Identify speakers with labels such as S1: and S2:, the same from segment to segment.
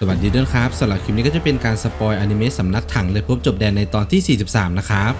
S1: สวัสดีด้วยครับสำหรับคลิปนี้ก็จะเป็นการสปอยอนิเมะสำนักถังเลยพบจบแดนในตอนที่ 43 นะครับ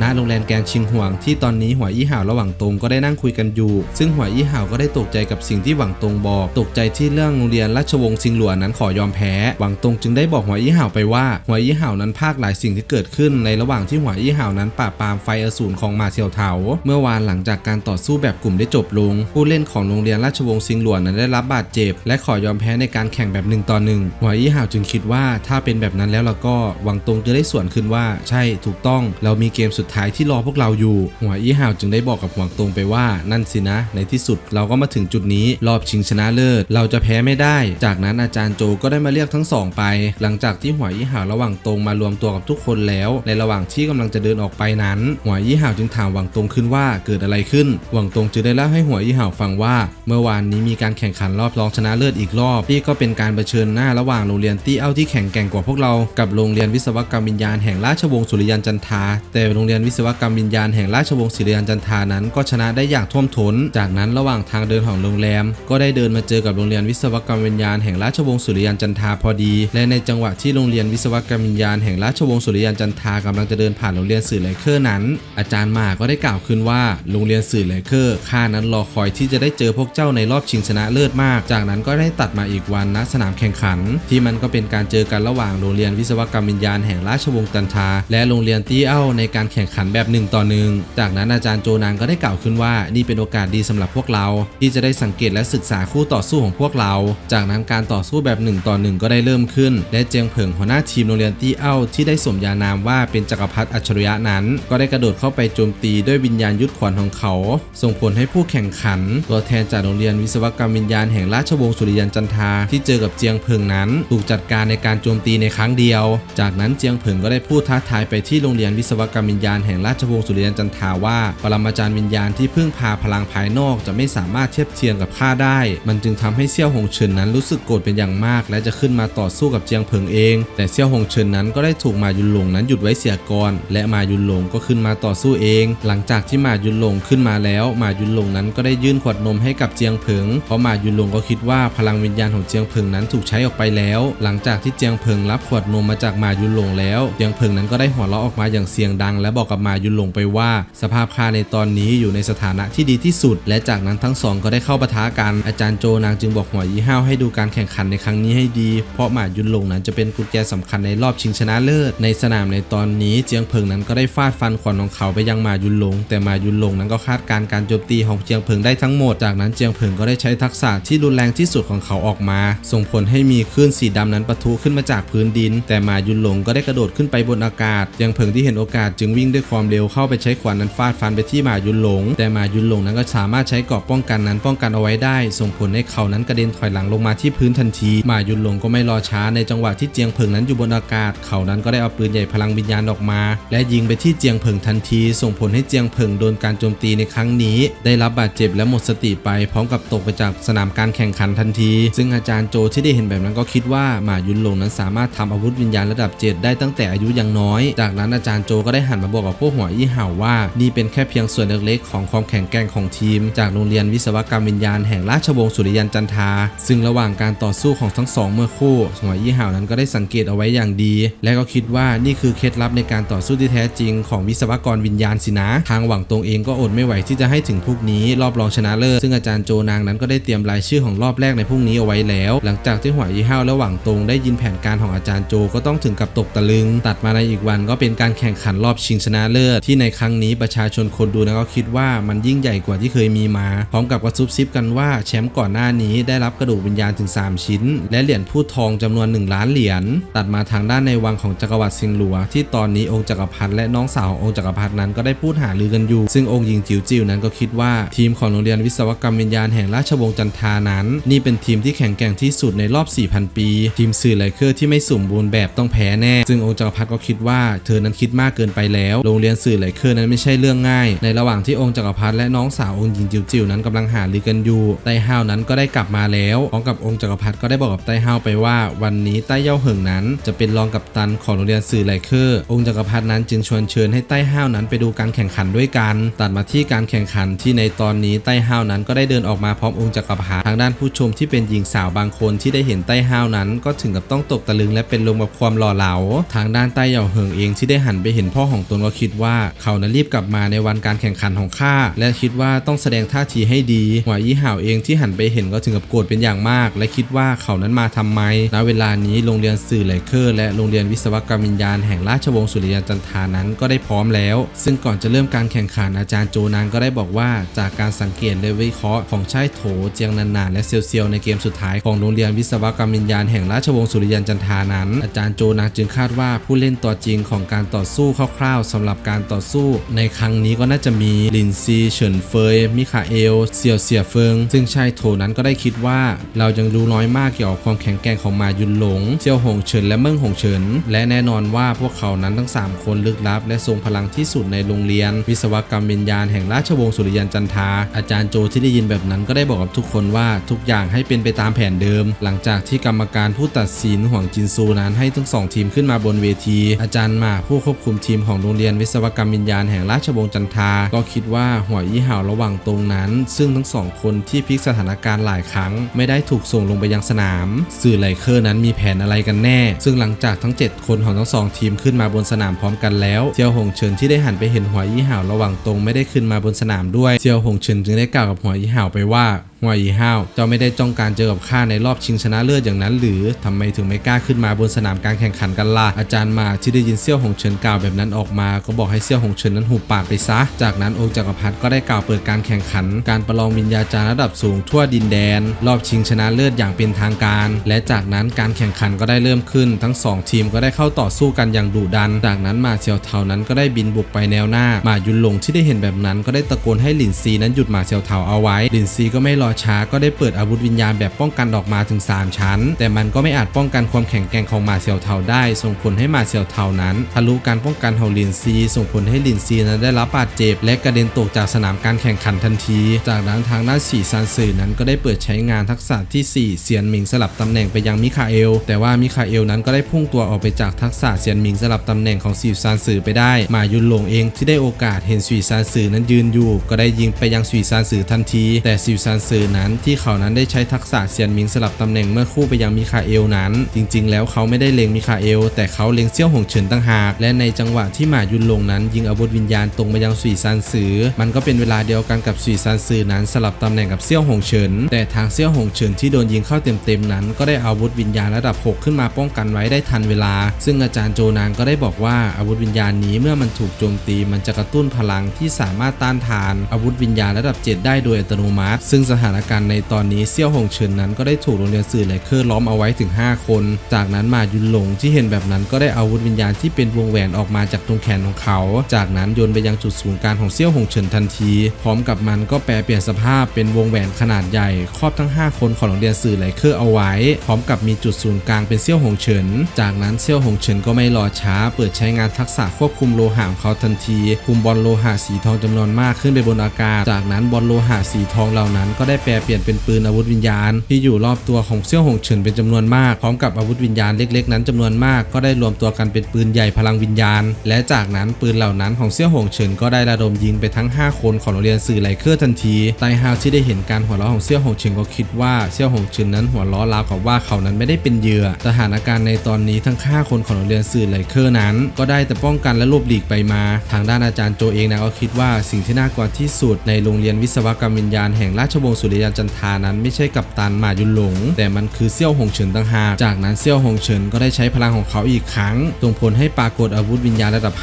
S1: ณโรงแรมแกรนชิงหวงที่ตอนนี้หัวอี้ห่าวและหวังตงก็ได้นั่งคุยกันอยู่ ซึ่งหัวอี้ห่าวก็ได้ตกใจกับสิ่งที่หวังตงบอก ตกใจที่เรื่องโรงเรียนราชวงศ์ซิงหลวนนั้นขอยอมแพ้ หวังตงจึงได้บอกหัวอี้ห่าวไปว่า หัวอี้ห่าวนั้นภาคหลายสิ่งที่เกิดขึ้นในระหว่างที่หัวอี้ห่าวนั้นปราบปรามไฟอสูรของมาเซียวเถา เมื่อวานหลังจากการต่อสู้แบบกลุ่มได้จบลง ผู้เล่นของโรงเรียนราชวงศ์ซิงหลวนนั้นได้รับบาดเจ็บ และขอยอมแพ้ในการแข่งแบบหนึ่งต่อหนึ่งหัวอี้ห่าวจึงคิดว่าถ้าเป็นแบบนั้นแล้วเราก็หวังตงจะได้สวนขึ้นว่า ใช่ถูกต้องเรามีเกมสุดท้ายที่รอพวกเราอยู่ หัวอี้ห่าวจึงได้บอกกับหวังตงไปว่านั่นสินะ ในที่สุดเราก็มาถึงจุดนี้ รอบชิงชนะเลิศ เราจะแพ้ไม่ได้ จากนั้นอาจารย์โจก็ได้มาเรียกทั้งสองไป หลังจากที่หัวอี้ห่าวระหว่างตงมารวมตัวกับทุกคนแล้ว ในระหว่างที่กำลังจะเดินออกไปนั้น หัวอี้ห่าวจึงถามหวังตงขึ้นว่าเกิดอะไรขึ้น หวังตงจึงได้เล่าให้หัวอี้ห่าวฟังว่า เมื่อวานนี้มีการแข่งขันรอบรองชนะเลิศอีกรอบนี่ก็เป็นการเผชิญหน้าระหว่างโรงเรียนตี้เอ้าที่แข่งแกร่งกว่าพวกเรา กับโรงเรียนวิศวกรรมวิญญาณแห่งราชวงศ์สุริยันจันทาแต่โรงเรียนียนวิศวกรรมวิญญาณแห่งราชวงศ์สุริยันจันทานั้นก็ชนะได้อย่างท่วมท้น จากนั้นระหว่างทางเดินของโรงแรม ก็ได้เดินมาเจอกับโรงเรียนวิศวกรรมวิญญาณแห่งราชวงศ์สุริยันจันทาพอดี และในจังหวะที่โรงเรียนวิศวกรรมวิญญาณแห่งราชวงศ์สุริยันจันทากำลังจะเดินผ่านโรงเรียนสื่อไลเคอร์นั้น อาจารย์หมาก็ได้กล่าวขึ้นว่าโรงเรียนสื่อไลเคอร์ข้านั้นรอคอยที่จะได้เจอพวกเจ้าในรอบชิงชนะเลิศมาก จากนั้นก็ได้ตัดมาอีกวันณสนามแข่งขัน ที่มันก็เป็นการเจอกันระหว่างโรงเรียนวิศวกรรมวิญญาณแห่งราชวงศ์จันทา และโรงเรียนตี้เอ้าในการแข่งข่งขันแบบหนึ่งต่อหนึ่งจากนั้นอาจารย์โจนางก็ได้กล่าวขึ้นว่านี่เป็นโอกาสดีสำหรับพวกเรา ที่จะได้สังเกตและศึกษาคู่ต่อสู้ของพวกเรา จากนั้นการต่อสู้แบบหนึ่งต่อหนึ่งก็ได้เริ่มขึ้น และเจียงเผิงหัวหน้าทีมโรงเรียนตี้เอ้าที่ได้สมญานามว่าเป็นจักรพรรดิอัจฉริยะนั้น ก็ได้กระโดดเข้าไปโจมตีด้วยวิญญาณยุทธขวัญของเขา ส่งผลให้ผู้แข่งขัน ตัวแทนจากโรงเรียนวิศวกรรมวิญญาณแห่งราชวงศ์สุริยันจันทาที่เจอกับเจียงเผิงนั้น ถูกจัดการในการโจมตีในครั้งเดียว จากนั้นเจียงเผิงก็ได้พูดท้าทายไปที่โรงเรียนวิศวกรรมวิญญาณแห่งราชวงศ์สุริยันจันทาว่า ปรมาจารย์วิญญาณที่พึ่งพาพลังภายนอกจะไม่สามารถเทียบเทียมกับข้าได้ มันจึงทำให้เซี่ยวหงเฉินนั้นรู้สึกโกรธเป็นอย่างมาก และจะขึ้นมาต่อสู้กับเจียงเผิงเอง แต่เซี่ยวหงเฉินนั้นก็ได้ถูกมายุนหลงนั้นหยุดไว้เสียก่อน และมายุนหลงก็ขึ้นมาต่อสู้เอง หลังจากที่มายุนหลงขึ้นมาแล้ว มายุนหลงนั้นก็ได้ยื่นขวดนมให้กับเจียงเผิง เพราะมายุนหลงก็คิดว่าพลังวิญญาณของเจียงเผิงนั้นถูกใช้ออกไปแล้ว หลังจากที่เจียงเผิงรับขวดนมมาจากมายุนหลงแล้ว เจียงเผิงนั้นก็ได้หัวเราะออกมาอย่างเสียงดังและบอกกับมายุนหลงไปว่า สภาพข้าในตอนนี้อยู่ในสถานะที่ดีที่สุด และจากนั้นทั้งสองก็ได้เข้าปะทะกันอาจารย์โจนางจึงบอกหัวยี่ห้าวให้ดูการแข่งขันในครั้งนี้ให้ดี เพราะหมายุนหลงนั้นจะเป็นกุญแจสำคัญในรอบชิงชนะเลิศ ในสนามในตอนนี้เจียงเผิงนั้นก็ได้ฟาดฟันขวัญของเขาไปยังหมายุนหลง แต่หมายุนหลงนั้นก็คาดการณ์การโจมตีของเจียงเผิงได้ทั้งหมด จากนั้นเจียงเผิงก็ได้ใช้ทักษะที่รุนแรงที่สุดของเขาออกมา ส่งผลให้มีคลื่นสีดำนั้นปะทุขึ้นมาจากพื้นดิน แต่หมายุนหลงก็ได้กระโดดขึ้นไปบนอากาศ เจียงเผิงที่เห็นโอกาสจึงวิ่งด้วยความเร็วเข้าไปใช้ขวานนั้นฟาดฟันไปที่หมายุนหลง แต่หมายุนหลงนั้นก็สามารถใช้เกราะป้องกันนั้นป้องกันเอาไว้ได้ ส่งผลให้เขานั้นกระเด็นถอยหลังลงมาที่พื้นทันทีหมายุนหลงก็ไม่รอช้าในจังหวะที่เจียงเผิงนั้นอยู่บนอากาศ เขานั้นก็ได้เอาปืนใหญ่พลังวิญญาณออกมา และยิงไปที่เจียงเผิงทันที ส่งผลให้เจียงเผิงโดนการโจมตีในครั้งนี้ ได้รับบาดเจ็บและหมดสติไปพร้อมกับตกไปจากสนามการแข่งขันทันที ซึ่งอาจารย์โจที่ได้เห็นแบบนั้นก็คิดว่าหมายุนหลงนั้นสามารถทำอาวุธวิญญาณระดับเจ็ดได้ตั้งแต่อายุยังน้อย จากนั้นอาจารย์โจก็ได้หันมาบอกกับพวกหัวอี้เห่าว่า นี่เป็นแค่เพียงส่วนเล็กๆของความแข็งแกร่งของทีม จากโรงเรียนวิศวกรรมวิญญาณแห่งราชวงศ์สุริยันจันทา ซึ่งระหว่างการต่อสู้ของทั้งสองเมื่อคู่หัวอี้เห่านั้นก็ได้สังเกตเอาไว้อย่างดี และก็คิดว่านี่คือเคล็ดลับในการต่อสู้ที่แท้จริง ของวิศวกรวิญญาณสินะ ทางหวังตรงเองก็อดไม่ไหวที่จะให้ถึงพวกนี้รอบรองชนะเลิศซึ่งอาจารย์โจนางนั้นก็ได้เตรียมรายชื่อของรอบแรกในพรุ่งนี้เอาไว้แล้ว หลังจากที่หัวยี่ห้าและหวังตรงได้ยินแผนการของอาจารย์โจก็ต้องถึงกับตกตะลึง ตัดมาในอีกวันก็เป็นการแข่งขันรอบชิงชนะเลิศที่ในครั้งนี้ประชาชนคนดูนะก็คิดว่ามันยิ่งใหญ่กว่าที่เคยมีมา พร้อมกับกระซุบซิบกันว่าแชมป์ก่อนหน้านี้ได้รับกระดูกวิญญาณถึง 3 ชิ้น และเหรียญพูดทองจำนวน 1 ล้านเหรียญตัดมาทางด้านในวังของจักรวรรดิซิงหลัว ที่ตอนนี้องค์จักรพรรดิและน้องสาวขององค์จักรพรรดินั้นก็ได้พูดหารือกันอยู่ ซึ่งองค์หญิงจิ๋วจิ๋วนั้นก็คิดว่าทีมของโรงเรียนวิศวกรรมวิญญาณแห่งราชวงศ์จันทานั้น นี่เป็นทีมที่แข็งแกร่งที่สุดในรอบ 4,000 ปี ทีมสื่อไลเคอร์ที่ไม่สมบูรณ์แบบต้องแพ้แน่ ซึ่งองค์จักรพรรดิก็คิดว่าเธอนั้นคิดมากเกินไปแล้วโรงเรียนสื่อไหลเคอร์นั้นไม่ใช่เรื่องง่าย ในระหว่างที่องค์จักรพรรดิและน้องสาวองค์หญิงจิ๋วๆนั้นกำลังหารือกันอยู่ไต้ห้าวนั้นก็ได้กลับมาแล้วพร้อมกับองค์จักรพรรดิก็ได้บอกกับไต้ห้าวไปว่า วันนี้ไต้เย่าเหิงนั้น จะเป็นรองกัปตันของโรงเรียนสื่อไหลเคอร์องค์จักรพรรดินั้นจึงชวนเชิญให้ไต้ห้าวนั้นไปดูการแข่งขันด้วยกัน ตัดมาที่การแข่งขันที่ในตอนนี้ไต้ห้าวนั้นก็ได้เดินออกมาพร้อมองค์จักรพรรดิทางด้านผู้ชมที่เป็นหญิงสาวบางคนที่ได้เห็นไต้ห้าวนั้น ก็ถึงกับต้องตกตะลึงและเป็นลมกับความหล่อเหลา ทางด้านไต้เย่าเหิงเองที่ได้หันไปเห็นพ่อของตนก็คิดว่าเขานั้นรีบกลับมาในวันการแข่งขันของข้าและคิดว่าต้องแสดงท่าทีให้ดีหัวยี่ห่าวเองที่หันไปเห็นก็ถึงกับโกรธเป็นอย่างมาก และคิดว่าเขานั้นมาทำไมณเวลานี้โรงเรียนสื่อไหลเคอร์และโรงเรียนวิศวกรรมวิญญาณแห่งราชวงศ์สุริยันจันทานั้นก็ได้พร้อมแล้ว ซึ่งก่อนจะเริ่มการแข่งขันอาจารย์โจนางก็ได้บอกว่า จากการสังเกตและวิเคราะห์ของชายโถเจียงนันนานและเซียวเซียวในเกมสุดท้ายของโรงเรียนวิศวกรรมวิญญาณแห่งราชวงศ์สุริยันจันทานั้น อาจารย์โจนางจึงคาดว่าผู้เล่นตัวจริงของการต่อสู้คร่าวๆสำหรับการต่อสู้ ในครั้งนี้ก็น่าจะมีลินซีเฉินเฟยมิคาเอลเซียวเสียเฟิง ซึ่งชายโถนั้นก็ได้คิดว่า เรายังรู้น้อยมากเกี่ยวกับความแข็งแกร่งของมายุนหลงเซียวหงเฉินและเมิ่งหงเฉิน และแน่นอนว่าพวกเขานั้นทั้ง 3 คนลึกลับ และทรงพลังที่สุดในโรงเรียน วิศวกรรมวิญญาณแห่งราชวงศ์สุริยันจันทาอาจารย์โจที่ได้ยินแบบนั้นก็ได้บอกกับทุกคนว่าทุกอย่างให้เป็นไปตามแผนเดิม หลังจากที่กรรมการผู้ตัดสินห่วงจินซูนั้นให้ทั้งสองทีมขึ้นมาบนเวที อาจารย์มาผู้ควบคุมทีมของโรงเรียนียนวิศวกรรมวิญญาณแห่งราชวงศ์จันทา ก็คิดว่าหัวยี่ห่าวระหว่างตรงนั้น ซึ่งทั้งสองคนที่พลิกสถานการณ์หลายครั้ง ไม่ได้ถูกส่งลงไปยังสนาม สื่อไลเคอร์นั้นมีแผนอะไรกันแน่ ซึ่งหลังจากทั้ง 7 คนของทั้งสองทีมขึ้นมาบนสนามพร้อมกันแล้วเจียวหงเฉินที่ได้หันไปเห็นหัวยี่ห่าวระหว่างตรงไม่ได้ขึ้นมาบนสนามด้วยเจียวหงเฉินจึงได้กล่าวกับหัวยี่ห่าวไปว่า หัวอีห้าวเจ้าไม่ได้จ้องการเจอกับข้าในรอบชิงชนะเลิศอย่างนั้น หรือทำไมถึงไม่กล้าขึ้นมาบนสนามการแข่งขันกันล่ะอาจารย์มาที่ได้ยินเซี่ยวหงเฉินกล่าวแบบนั้นออกมา ก็บอกให้เซี่ยวหงเฉินนั้นหุบปากไปซะ จากนั้นองค์จักรพรรดิก็ได้กล่าวเปิดการแข่งขัน การประลองวิญญาจารย์ระดับสูงทั่วดินแดน รอบชิงชนะเลิศอย่างเป็นทางการ และจากนั้นการแข่งขันก็ได้เริ่มขึ้น ทั้งสองทีมก็ได้เข้าต่อสู้กันอย่างดุดัน จากนั้นมาเซียวเทานั้นก็ได้บินบุกไปแนวหน้า มายุนหลงที่ได้เห็นแบบนั้นก็ได้ตะโกนให้หลินซีนั้นหยุดมาเซียวเทาเอาไว้หลินซีก็ไม่รอช้าก็ได้เปิดอาวุธวิญญาณแบบป้องกันออกมาถึง 3 ชั้น แต่มันก็ไม่อาจป้องกันความแข็งแกร่งของมาเซียวเทาได้ ส่งผลให้มาเซียวเทานั้นทะลุการป้องกันของลินซี ส่งผลให้ลินซีนั้นได้รับบาดเจ็บ และกระเด็นตกจากสนามการแข่งขันทันที จากนั้นทางด้านสีซานสื่อนั้นก็ได้เปิดใช้งานทักษะที่ 4 เซียนหมิงสลับตำแหน่งไปยังมิคาเอล แต่ว่ามิคาเอลนั้นก็ได้พุ่งตัวออกไปจากทักษะเซียนหมิงสลับตำแหน่งของสีซานสื่อไปได้ มายุนหลงเองที่ได้โอกาสเห็นสีซานสื่อนั้นยืนอยู่ ก็ได้ยิงไปยังสีซานสื่อทันที แต่สีซานสื่อนั้น ที่เขานั้นได้ใช้ทักษะเซียนหมิงสลับตำแหน่งเมื่อคู่ไปยังมิคาเอลนั้น จริง ๆ แล้วเขาไม่ได้เล็งมิคาเอล แต่เขาเล็งเซี่ยวหงเฉินตั้งหาก และในจังหวะที่หมายุนลงนั้น ยิงอาวุธวิญญาณตรงไปยังสุยซานสือ มันก็เป็นเวลาเดียวกันกับสุยซานสือนั้นสลับตำแหน่งกับเซี่ยวหงเฉิน แต่ทางเซี่ยวหงเฉินที่โดนยิงเข้าเต็มๆนั้น ก็ได้อาวุธวิญญาณระดับ 6 ขึ้นมาป้องกันไว้ได้ทันเวลา ซึ่งอาจารย์โจนางก็ได้บอกว่าอาวุธวิญญาณนี้เมื่อมันถูกโจมตีมันจะกระตุ้นพลังที่สามารถต้านทาน อาวุธวิญญาณระดับ 7 ได้โดยอัตโนมัติ ซึ่งสถานการณ์ในตอนนี้เซี่ยวหงเฉินนั้นก็ได้ถูกโรงเรียนสื่อไลเคอร์ล้อมเอาไว้ถึง 5 คน จากนั้นมายุนหลงที่เห็นแบบนั้นก็ได้อาวุธวิญญาณที่เป็นวงแหวนออกมาจากตรงแขนของเขา จากนั้นโยนไปยังจุดศูนย์กลางของเซี่ยวหงเฉินทันที พร้อมกับมันก็แปลเปลี่ยนสภาพเป็นวงแหวนขนาดใหญ่ ครอบทั้ง 5 คนของโรงเรียนสื่อไลเคอร์เอาไว้ พร้อมกับมีจุดศูนย์กลางเป็นเซี่ยวหงเฉิน จากนั้นเซี่ยวหงเฉินก็ไม่รอช้า เปิดใช้งานทักษะควบคุมโลหะของเขาทันทีคุมบอลโลหะสีทองจำนวนมากขึ้นไปบนอากาศ จากนั้นบอลโลหะสีทองเหล่านั้นก็ได้แปลเปลี่ยนเป็นปืนอาวุธวิญญาณ ที่อยู่รอบตัวของเซี่ยวหงเฉินเป็นจำนวนมากพร้อมกับอาวุธวิญญาณเล็กๆนั้นจำนวนมากก็ได้รวมตัวกันเป็นปืนใหญ่พลังวิญญาณ และจากนั้นปืนเหล่านั้นของเซี่ยวหงเฉินก็ได้ระดมยิงไปทั้ง 5 คนของโรงเรียนสื่อไลเคอร์ทันทีไตฮาวที่ได้เห็นการหัวเราะของเซี่ยวหงเฉินก็คิดว่าเซี่ยวหงเฉินนั้นหัวเราะราวกับว่าเขานั้นไม่ได้เป็นเหยื่อสถานการณ์ในตอนนี้ทั้ง 5 คนของโรงเรียนสื่อไลเคอร์นั้น ก็ได้แต่ป้องกันและลบหลีกไปมา ทางด้านอาจารย์โจเองนะก็คิดว่าสิ่งที่น่ากลัวที่สุดในโรงเรียนวิศวกรรมวิญญาณแห่งราชวงศ์สุริยันจันทานั้นไม่ใช่กับตันหมายุนหลง แต่มันคือเซี่ยวหงเฉินต่างหากจากนั้นเซี่ยวหงเฉินก็ได้ใช้พลังของเขาอีกครั้งส่งผลให้ปรากฏอาวุธวิญญาณระดับ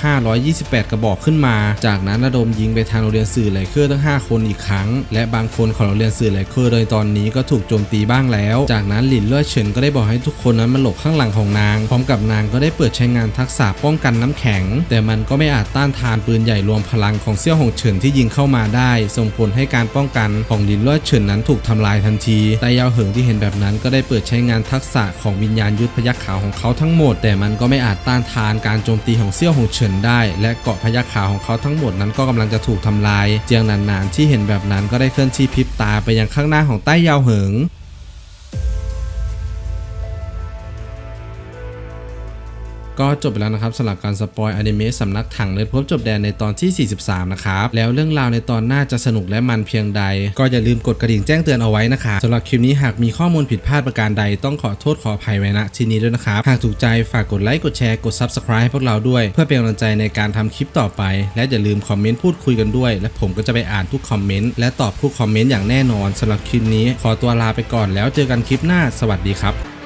S1: 528 กระบอกขึ้นมา จากนั้นระดมยิงไปทางโรงเรียนสื่อไลเคอร์ทั้ง 5 คนอีกครั้ง และบางคนของโรงเรียนสื่อไลเคอร์โดยตอนนี้ก็ถูกโจมตีบ้างแล้ว จากนั้นหลินเล่อเฉินก็ได้บอกให้ทุกคนนั้นมาหลบข้างหลังของนาง พร้อมกับนางก็ได้เปิดใช้งานทักษะป้องกันน้ำแข็ง แต่มันก็ไม่อาจต้านทานปืนใหญ่รวมพลังของเซี่ยวหงเฉินที่ยิงเข้ามาได้ ส่งผลให้การป้องกันของหลินเล่อเเฉินนั้นถูกทำลายทันทีไต้ยาวเหิงที่เห็นแบบนั้นก็ได้เปิดใช้งานทักษะของวิญญาณยุทธพยักขาวของเขาทั้งหมด แต่มันก็ไม่อาจต้านทานการโจมตีของเซี่ยวหงเฉินได้ และเกาะพยักขาวของเขาทั้งหมดนั้นก็กำลังจะถูกทำลาย เจียงนานๆที่เห็นแบบนั้นก็ได้เคลื่อนที่พริบตาไปยังข้างหน้าของใต้ยาวเหิง ก็จบไปแล้วนะครับสำหรับการสปอยอนิเมะสำนักถังเลยพบจบแดนในตอนที่ 43 นะครับ แล้วเรื่องราวในตอนหน้าจะสนุกและมันเพียงใด ก็อย่าลืมกดกระดิ่งแจ้งเตือนเอาไว้นะครับสำหรับคลิปนี้หากมีข้อมูลผิดพลาดประการใดต้องขอโทษขออภัยไว้ณที่นี้ด้วยนะครับ หากถูกใจฝากกดไลค์กดแชร์กด Subscribe ให้พวกเราด้วย เพื่อเป็นกำลังใจในการทำคลิปต่อไป และอย่าลืมคอมเมนต์พูดคุยกันด้วย และผมก็จะไปอ่านทุกคอมเมนต์และตอบทุกคอมเมนต์อย่างแน่นอนสำหรับคลิปนี้ ขอตัวลาไปก่อนแล้วเจอกันคลิปหน้าสวัสดีครับ